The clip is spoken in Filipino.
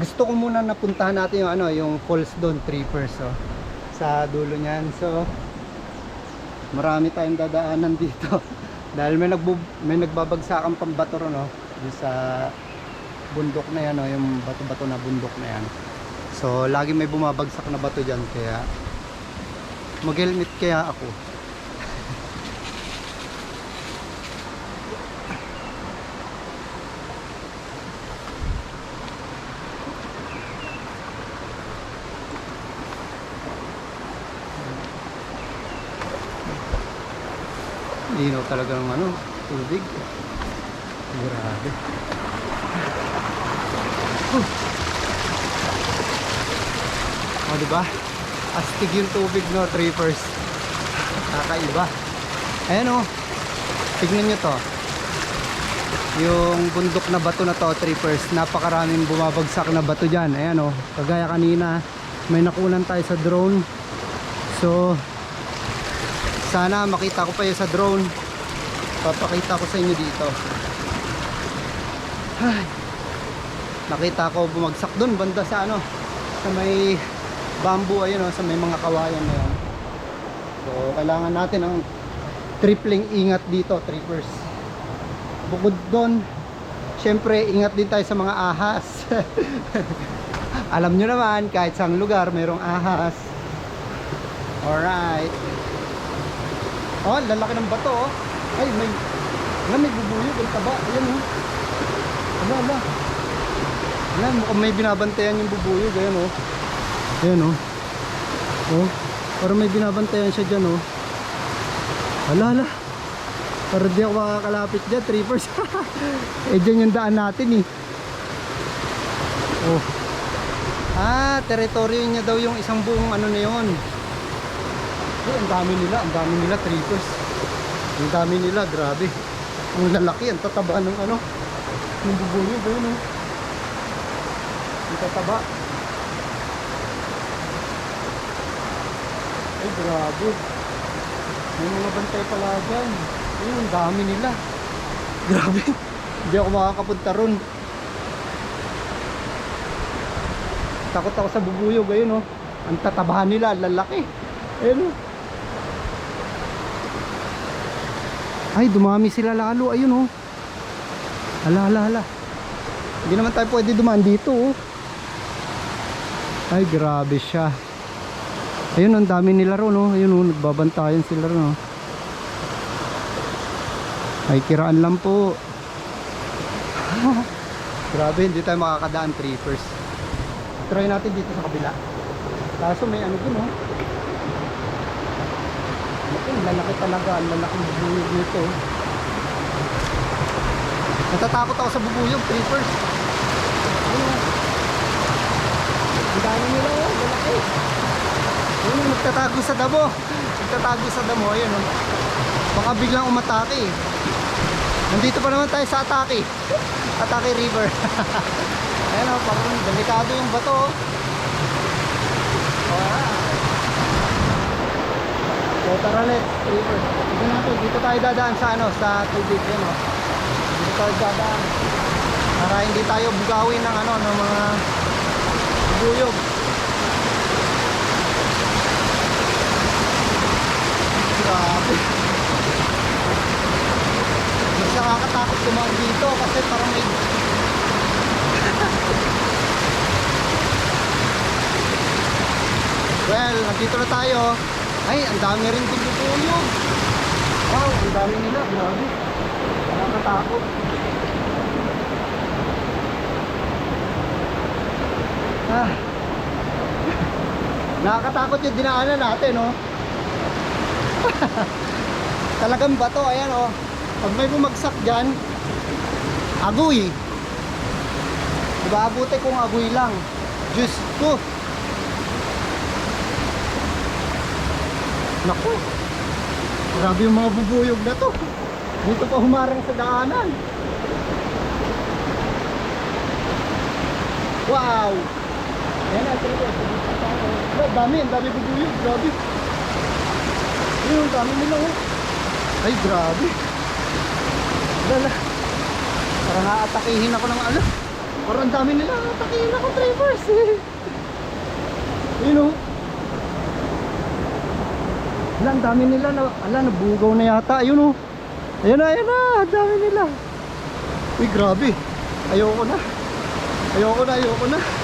gusto ko muna napuntahan natin yung ano, yung falls doon, Trippers, oh, sa dulo niyan. So, marami tayong dadaanan dito. Dahil may, nagbu may nagbabagsakan pambato ron, no? Doon sa bundok na yan, no? yung bato-bato na bundok na yan. So, lagi may bumabagsak na bato dyan, kaya mag-helmet kaya ako. Linaw talaga ng ano, tubig. Grabe. Huh. O, diba? Astig yung tubig, no, trippers. Kakaiba. Ayan, o. Tignan nyo to. Yung bundok na bato na to, trippers. Napakaraming bumabagsak na bato dyan. Ayan, o. Kagaya kanina, may nakunan tayo sa drone. So, sana makita ko pa yun sa drone. Papakita ko sa inyo dito. Ay. Nakita ko bumagsak doon banda sa ano sa may bamboo ayun oh, sa may mga kawayan na yan. So kailangan natin ng tripling ingat dito, trippers. Bukod doon, syempre ingat din tayo sa mga ahas. Alam nyo naman, kahit sa lugar mayroong ahas. Alright. Oh, lalaki ng bato oh. Ay, may Wala, may bubuyog, ang taba. Ayan oh. Ala, ala. Ayan, mukhang may binabantayan yung bubuyog. Ayan oh. Ayan oh. Oh, parang may binabantayan siya dyan oh. Ala, ala. Para di ako makakalapit dyan, trippers. eh, dyan yung daan natin eh. Oh. Ah, teritoryo niya daw yung isang buong ano na yun. Ay, ang dami nila, ang dami nila trippers. Ang dami nila, grabe. Ang lalaki, ang tataba ng ano. Yung bubuyo ba yun, oh. Ang tataba. Ay, grabe. May mga bantay pala dyan. Ayun, ang dami nila. Grabe. Hindi ako makakapunta ron. Takot ako sa bubuyog, ayun, oh. Ang tatabahan nila, lalaki. Ayun, oh. Ay, dumami sila lalo. Ayun, oh. Hala, hala, hala. Hindi naman tayo pwede dumaan dito, oh. Ay, grabe siya. Ayun, ang dami nila ron, oh. Ayun, oh. Nagbabantayan sila ron, oh. Ay, kiraan lang po. grabe, hindi tayo makakadaan trippers. Try natin dito sa kabila. Kaso may ano dun, oh. Lalaki talaga. Ang lalaki ng bubuyog nito. Natatakot ako sa bubuyog, trippers. Ayun. Ang dami nila, oh. Lalaki. Ayun, oh, nagtatago sa damo. Nagtatago sa damo. Ayun, oh. Baka biglang umatake. Nandito pa naman tayo sa atake. Atake River. Ayan, oh. Parang delikado yung bato, oh. Alright. So tara let's river. Tignan natin, dito tayo dadaan sa ano, sa tubig yan oh. Dito tayo dadaan. Para hindi tayo bugawin ng ano, ng mga buyog. Grabe. Mas nakakatakot dumaan dito kasi parang may Well, nandito na tayo. Ay, ang dami rin din bubuyog. Wow, ang dami nila. Grabe. Nakakatakot. Ah. Nakakatakot yung dinaanan natin, oh. Talagang bato, ayan, oh. Pag may bumagsak dyan, agoy. Diba, abuti kung agoy lang. Diyos ko. Naku. Grabe yung mga bubuyog na to. Dito pa humarang sa daanan. Wow! Ayan na, talaga. Ang dami, ang dami bubuyog. Grabe. Ayun, ang dami nila oh. Ay, grabe. Lala. Parang aatakihin ako ng ano. Parang ang dami nila. Takihin ako, Trevors. Yun oh. Ala, dami nila. Na, ala, nabugaw na yata. Ayun oh. Ayun na, ayun na. Dami nila. Uy, grabe. Ayoko na. Ayoko na, ayoko na.